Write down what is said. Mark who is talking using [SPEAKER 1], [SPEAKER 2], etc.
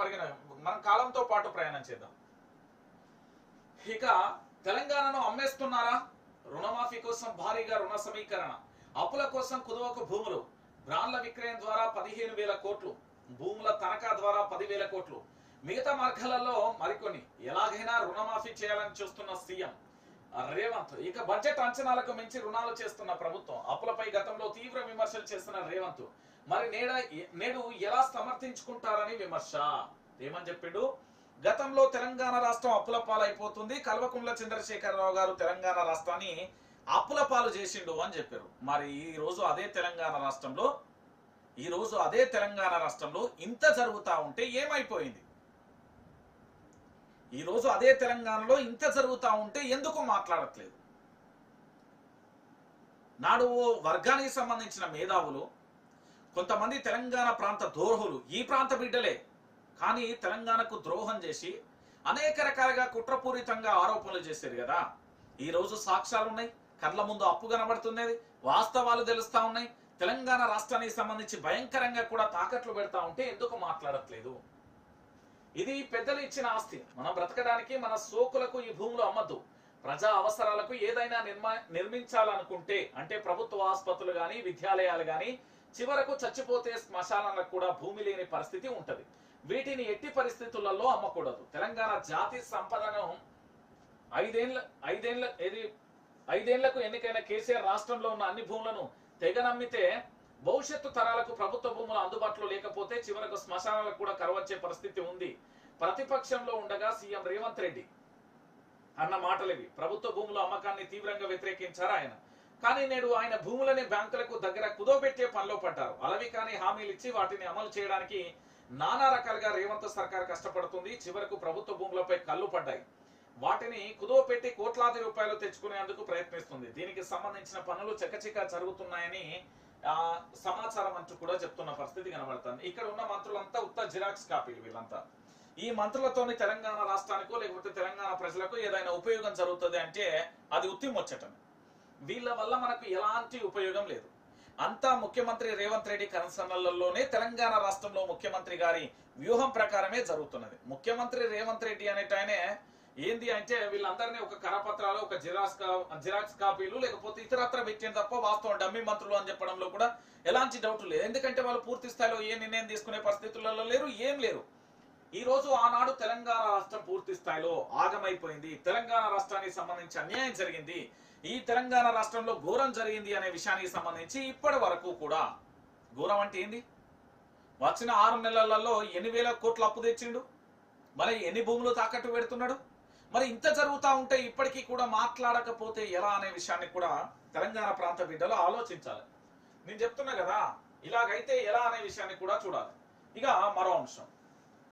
[SPEAKER 1] పరిగణ మనం కాలంతో పాటు ప్రయాణం చేద్దాం. ఇక తెలంగాణను అమ్మేస్తున్నారా? రుణమాఫీ కోసం భారీగా రుణ సమీకరణ. అప్పుల కోసం కుదువకు భూములు. బ్రాండ్ల విక్రయం ద్వారా పదిహేను వేల కోట్లు. భూముల తనఖా ద్వారా పదివేల కోట్లు. మిగతా మార్గాలలో మరికొన్ని. ఎలాగైనా రుణమాఫీ చేయాలని చూస్తున్న సీఎం రేవంత్. ఇక బడ్జెట్ అంచనాలకు మించి రుణాలు చేస్తున్న ప్రభుత్వం. అప్పులపై గతంలో తీవ్ర విమర్శలు చేస్తున్న రేవంత్. మరి నేడ నేడు ఎలా సమర్థించుకుంటారని విమర్శ. ఏమని చెప్పిండు? గతంలో తెలంగాణ రాష్ట్రం అప్పుల పాలైపోతుంది. కల్వకుంట్ల చంద్రశేఖరరావు గారు తెలంగాణ రాష్ట్రాన్ని అప్పుల పాలు చేసిండు అని చెప్పారు. మరి ఈ రోజు అదే తెలంగాణ రాష్ట్రంలో ఈ రోజు అదే తెలంగాణ రాష్ట్రంలో ఇంత జరుగుతా ఉంటే ఏమైపోయింది? ఈ రోజు అదే తెలంగాణలో ఇంత జరుగుతా ఉంటే ఎందుకు మాట్లాడట్లేదు? నాడు ఓ వర్గానికి సంబంధించిన మేధావులు కొంతమంది తెలంగాణ ప్రాంత ద్రోహులు ఈ ప్రాంత బిడ్డలే. కానీ తెలంగాణకు ద్రోహం చేసి అనేక రకాలుగా కుట్రపూరితంగా ఆరోపణలు చేశారు కదా. ఈ రోజు సాక్ష్యాలు ఉన్నాయి కళ్ళ ముందు అప్పు కనబడుతున్నది వాస్తవాలు తెలుస్తా ఉన్నాయి. తెలంగాణ రాష్ట్రానికి సంబంధించి భయంకరంగా కూడా తాకట్లు పెడతా ఉంటే ఎందుకు మాట్లాడట్లేదు? ఇది పెద్దలు ఇచ్చిన ఆస్తి. మనం బ్రతకడానికి మన సోకులకు ఈ భూములు అమ్మద్దు. ప్రజా అవసరాలకు ఏదైనా నిర్మా నిర్మించాలనుకుంటే అంటే ప్రభుత్వ ఆసుపత్రులు కానీ విద్యాలయాలు కానీ చివరకు చచ్చిపోతే శ్మశానాలకు కూడా భూమి లేని పరిస్థితి ఉంటది. వీటిని ఎట్టి పరిస్థితులలో అమ్మకూడదు. తెలంగాణ జాతి సంపదను ఐదేళ్ళ ఐదేళ్ళ ఏది ఐదేళ్ళకు ఎన్నికైన కేసీఆర్ రాష్ట్రంలో ఉన్న అన్ని భూములను తెగ నమ్మితే భవిష్యత్తు తరాలకు ప్రభుత్వ భూములు అందుబాటులో లేకపోతే చివరకు శ్మశానాలకు కూడా కరవచ్చే పరిస్థితి ఉంది. ప్రతిపక్షంలో ఉండగా సీఎం రేవంత్ రెడ్డి అన్న మాటలివి. ప్రభుత్వ భూముల అమ్మకాన్ని తీవ్రంగా వ్యతిరేకించారు ఆయన. కానీ నేడు ఆయన భూములని బ్యాంకులకు దగ్గర కుదోబెట్టే పనిలో పడ్డారు. అలవి కానీ హామీలు ఇచ్చి వాటిని అమలు చేయడానికి నానా రకాలుగా రేవంత్ సర్కార్ కష్టపడుతుంది. చివరకు ప్రభుత్వ భూములపై కళ్ళు పడ్డాయి. వాటిని కుదవపెట్టి కోట్లాది రూపాయలు తెచ్చుకునేందుకు ప్రయత్నిస్తుంది. దీనికి సంబంధించిన పనులు చకచకా జరుగుతున్నాయని ఆ, సమాచారం అంటూ కూడా చెప్తున్న పరిస్థితి కనబడుతుంది. ఇక్కడ ఉన్న మంత్రులంతా ఉత్త జిరాక్స్ కాపీలు వీళ్ళంతా. ఈ మంత్రులతోని తెలంగాణ రాష్ట్రానికో లేకపోతే తెలంగాణ ప్రజలకు ఏదైనా ఉపయోగం జరుగుతుంది అంటే అది ఉత్తిమొచ్చటమే వీళ్ళ వల్ల మనకు ఎలాంటి ఉపయోగం లేదు. అంతా ముఖ్యమంత్రి రేవంత్ రెడ్డి కన్సర్నలలోనే తెలంగాణ రాష్ట్రంలో ముఖ్యమంత్రి గారి వ్యూహం ప్రకారమే జరుగుతున్నది. ముఖ్యమంత్రి రేవంత్ రెడ్డి అనేటాయనే ఏంది అంటే వీళ్ళందరినీ ఒక కరపత్రాలు ఒక జిరాక్స్ జిరాక్స్ కాపీలు లేకపోతే ఇతరత్ర పెట్టిన తప్ప వాస్తవం డమ్మి మంత్రులు అని చెప్పడంలో కూడా ఎలాంటి డౌట్ లేదు. ఎందుకంటే వాళ్ళు పూర్తి స్థాయిలో ఏ నిర్ణయం తీసుకునే పరిస్థితులలో లేరు ఏం లేరు. ఈ రోజు ఆనాడు తెలంగాణ రాష్ట్రం పూర్తి స్థాయిలో ఆగమైపోయింది. తెలంగాణ రాష్ట్రానికి సంబంధించి అన్యాయం జరిగింది. ఈ తెలంగాణ రాష్ట్రంలో ఘోరం జరిగింది అనే విషయానికి సంబంధించి ఇప్పటి వరకు కూడా ఘోరం అంటే ఏంది? వచ్చిన ఆరు నెలలలో ఎన్ని వేల కోట్లు అప్పు తెచ్చిండు? మరి ఎన్ని భూములు తాకట్టు పెడుతున్నాడు? మరి ఇంత జరుగుతా ఉంటే ఇప్పటికీ కూడా మాట్లాడకపోతే ఎలా అనే విషయాన్ని కూడా తెలంగాణ ప్రాంత బిడ్డలు ఆలోచించాలి. నేను చెప్తున్నా కదా ఇలాగైతే ఎలా అనే విషయాన్ని కూడా చూడాలి. ఇక మరో అంశం.